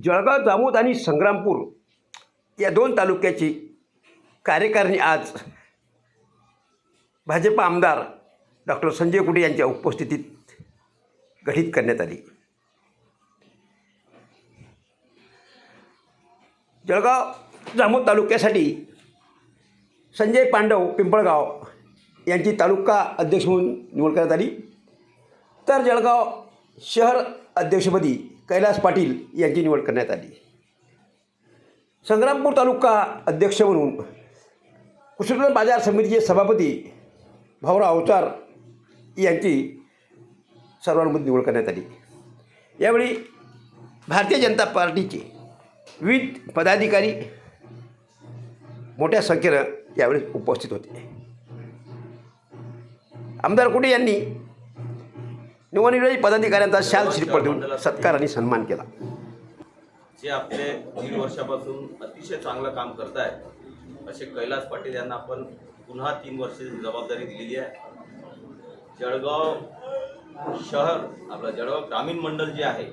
जळगाव जामोद आणि संग्रामपूर या दोन तालुक्याची कार्यकारिणी आज भाजप आमदार डॉक्टर संजय कुटे यांच्या उपस्थितीत गठीत करण्यात आली. जळगाव जामोद तालुक्यासाठी संजय पांडव पिंपळगाव यांची तालुका अध्यक्ष म्हणून निवड करण्यात आली. तर जळगाव शहर अध्यक्षपदी कैलास पाटील यांची निवड करण्यात आली. संग्रामपूर तालुका अध्यक्ष म्हणून कृष्ण बाजार समितीचे सभापती भाऊराव अवतार यांची सर्वानुमते निवड करण्यात आली. यावेळी भारतीय जनता पार्टीचे विविध पदाधिकारी मोठ्या संख्येनं यावेळी उपस्थित होते. आमदार कुटे यांनी निवडणुकीच्या पदाधिकाऱ्यांचा शाल श्रीफळ देऊन सत्कार आणि सन्मान केला. जे आपले दीड वर्षापासून अतिशय चांगलं काम करत आहेत असे कैलास पाटील यांना आपण पुन्हा तीन वर्षाची जबाबदारी दिलेली आहे. जळगाव शहर आपलं जळगाव ग्रामीण मंडळ जे आहे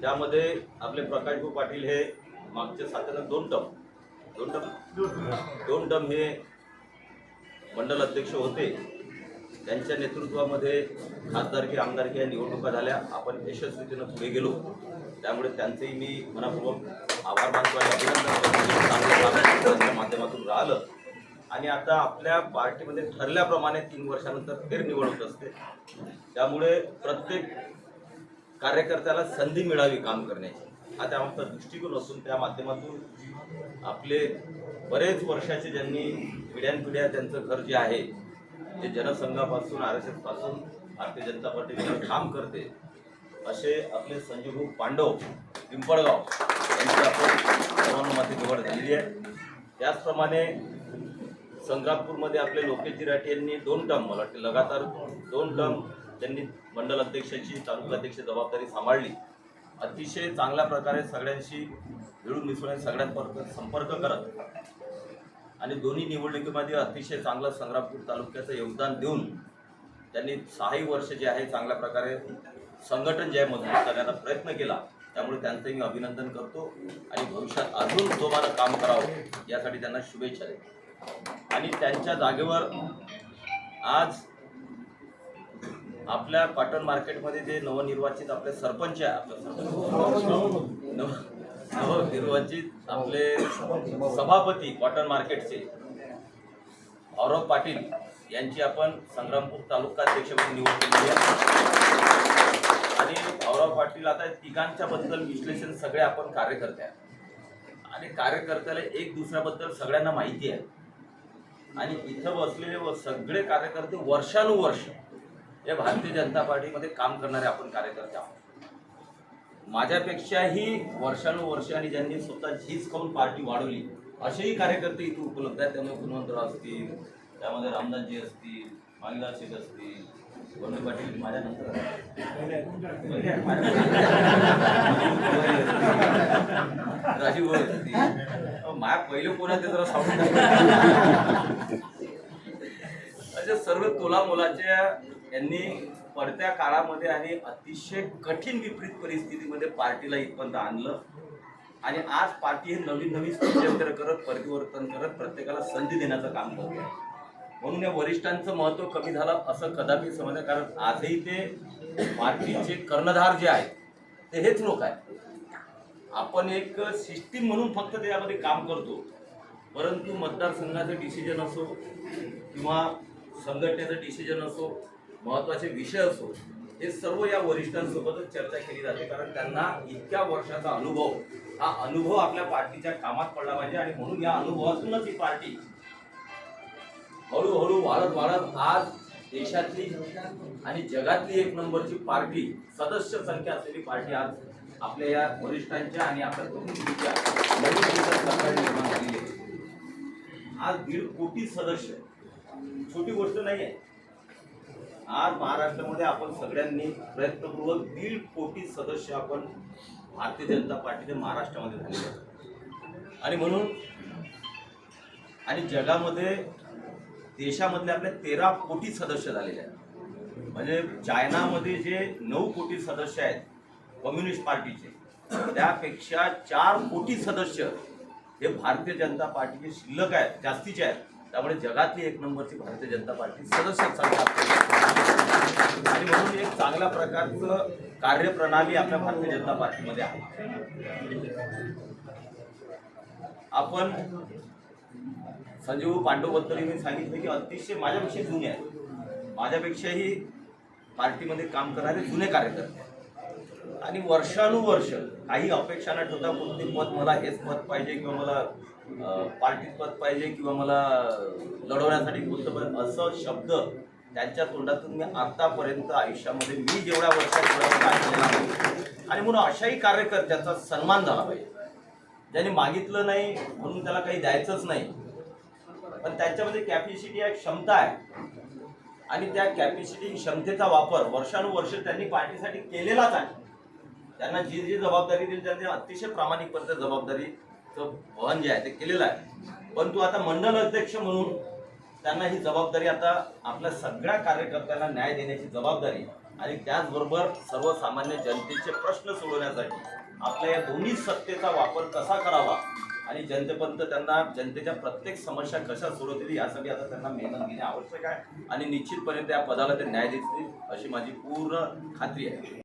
त्यामध्ये आपले प्रकाशभाऊ पाटील हे मागच्या साताऱ्यात दोन टर्म दोन टर्म दोन टर्म हे मंडल अध्यक्ष होते. त्यांच्या नेतृत्वामध्ये खासदारकी आमदारकी या निवडणुका झाल्या. आपण यशस्वीतेनं पुढे गेलो. त्यामुळे त्यांचेही मी मनापूर्वक आभार मानतो आणि अभिनंदन करतो माध्यमातून राहिलं. आणि आता आपल्या पार्टीमध्ये ठरल्याप्रमाणे तीन वर्षानंतर फेर निवडणूक असते. त्यामुळे प्रत्येक कार्यकर्त्याला संधी मिळावी काम करण्याची. हा त्यामागचा दृष्टिकोन असून त्या माध्यमातून आपले बरेच वर्षाचे ज्यांनी पिढ्यानपिढ्या त्यांचं घर जे आहे जे जनसंघापासून आर एस एसपासून भारतीय जनता पार्टीने काम करते असे आपले संजीवभाऊ पांडव पिंपळगाव यांची आपण सर्वानुमते निवड झालेली आहे. त्याचप्रमाणे संग्रामपूरमध्ये आपले लोकेश जिराटे यांनी दोन टर्म मला वाटते लगातार दोन टर्म त्यांनी मंडल अध्यक्षाची तालुकाध्यक्ष जबाबदारी सांभाळली. अतिशय चांगल्या प्रकारे सगळ्यांशी मिळून मिसळून सगळ्यांपर्यंत संपर्क करत आणि दोन्ही निवडणुकीमध्ये अतिशय चांगलं संग्रामपूर तालुक्याचं योगदान देऊन त्यांनी सहाही वर्ष जे आहे चांगल्या प्रकारे संघटन जे आहे मजबूत करण्याचा प्रयत्न केला. त्यामुळे त्यांचं मी अभिनंदन करतो आणि भविष्यात अजून जोमानं काम करावं यासाठी त्यांना शुभेच्छा देतो. आणि त्यांच्या जागेवर आज आपल्या कॉटन मार्केटमध्ये जे नवनिर्वाचित आपले सरपंच आहे आपल्या सरपंच. नव आपले सभापती कॉटन मार्केटचे औरव पाटील यांची आपण संग्रामपूर तालुका अध्यक्ष म्हणून निवड केली आहे. आणि औरव पाटील आता तिघांच्या बद्दल विश्लेषण सगळे आपण कार्यकर्ते आणि कार्यकर्त्याला एक दुसऱ्याबद्दल सगळ्यांना माहिती आहे. आणि इथं बसलेले व सगळे कार्यकर्ते वर्षानुवर्ष या भारतीय जनता पार्टीमध्ये काम करणारे आपण कार्यकर्ते आहोत. माझ्यापेक्षाही वर्षानुवर्ष आणि ज्यांनी स्वतः झीज खाऊन पार्टी वाढवली असेही कार्यकर्ते इथे उपलब्ध आहेत. त्यामुळे गुणवंतराव असतील त्यामध्ये रामदासजी असतील मांगीलाल शेख असतील वरुण पाटील माझ्यानंतर राजीव गोळ असतील. माया पहिले कोणा ते जरा सांगून अशा सर्व तोला मुलाच्या यांनी पडत्या काळामध्ये आणि अतिशय कठीण विपरीत परिस्थितीमध्ये पार्टीला इथपर्यंत आणलं. आणि आज पार्टी हे नवीन नवीन स्थित्यंतर करत परिवर्तन करत प्रत्येकाला संधी देण्याचं काम करते. म्हणून या वरिष्ठांचं महत्त्व कमी झालं असं कदापि समजलं कारण आजही ते पार्टीचे कर्णधार जे आहेत ते हेच लोक आहेत. आपण एक सिस्टीम म्हणून फक्त त्यामध्ये काम करतो. परंतु मतदारसंघाचं डिसिजन असो किंवा संघटनेचं डिसिजन असो महत्त्वाचे विषय असो हे सर्व या वरिष्ठांसोबतच चर्चा केली जाते. कारण त्यांना इतक्या वर्षाचा अनुभव हा अनुभव आपल्या पार्टीच्या कामात पडला पाहिजे आणि म्हणून या अनुभवातूनच ही पार्टी हळूहळू वाढत वाढत आज देशातली आणि जगातली एक नंबरची पार्टी सदस्य संख्या असलेली पार्टी आज आपल्या या वरिष्ठांच्या आणि आपल्या प्रतिनिधीच्या निर्माण झालेली आहे. आज दीड कोटी सदस्य. छोटी गोष्ट नाही आहे आज महाराष्ट्रामध्ये आपण सगळ्यांनी प्रयत्नपूर्वक दीड कोटी सदस्य आपण भारतीय जनता पार्टीने महाराष्ट्रामध्ये झालेले आहेत. आणि म्हणून आणि जगामध्ये देशामधले आपले तेरा कोटी सदस्य झालेले आहेत. म्हणजे चायनामध्ये जे नऊ कोटी सदस्य आहेत कम्युनिस्ट पार्टीचे त्यापेक्षा चार कोटी सदस्य हे भारतीय जनता पार्टीचे शिल्लक आहेत जास्तीचे आहेत. त्यामुळे जगातली एक नंबरची भारतीय जनता पार्टी सदस्य आणि म्हणून एक चांगल्या प्रकारचं कार्यप्रणाली आपल्या भारतीय जनता पार्टीमध्ये आहे आपण संजीव पांडवबद्दल मी सांगितलं की अतिशय माझ्यापेक्षा जुने आहेत माझ्यापेक्षाही पार्टीमध्ये काम करणारे जुने कार्यकर्ते आहेत. आणि वर्षानुवर्ष काही अपेक्षा न ठेवता कोणते पद मला हेच पद पाहिजे किंवा मला पार्टीत पद पाहिजे किंवा मला लढवण्यासाठी कोणतं पद असं शब्द त्यांच्या तोंडातून मी आतापर्यंत आयुष्यामध्ये मी जेवढ्या वर्षात ऐकलेला आहे आणि म्हणून अशाही कार्यकर्त्याचा सन्मान झाला पाहिजे. ज्याने मागितलं नाही म्हणून त्याला काही द्यायचंच नाही. पण त्यांच्यामध्ये कॅपॅसिटी आहे क्षमता आहे. आणि त्या कॅपॅसिटी क्षमतेचा वापर वर्षानुवर्ष त्यांनी पार्टीसाठी केलेलाच आहे. त्यांना जी जी जबाबदारी दिली त्यांनी अतिशय प्रामाणिकपणे जबाबदारीचं वहन जे आहे ते केलेलं आहे. परंतु आता मंडल अध्यक्ष म्हणून त्यांना ही जबाबदारी आता आपल्या सगळ्या कार्यकर्त्यांना न्याय देण्याची जबाबदारी आणि त्याचबरोबर सर्वसामान्य जनतेचे प्रश्न सोडवण्यासाठी आपल्या या दोन्ही सत्तेचा वापर कसा करावा आणि जनतेपर्यंत त्यांना जनतेच्या प्रत्येक समस्या कशा सोडवतील यासाठी आता त्यांना मेहनत घेणे आवश्यक आहे आणि निश्चितपणे त्या पदाला ते न्याय देतील अशी माझी पूर्ण खात्री आहे.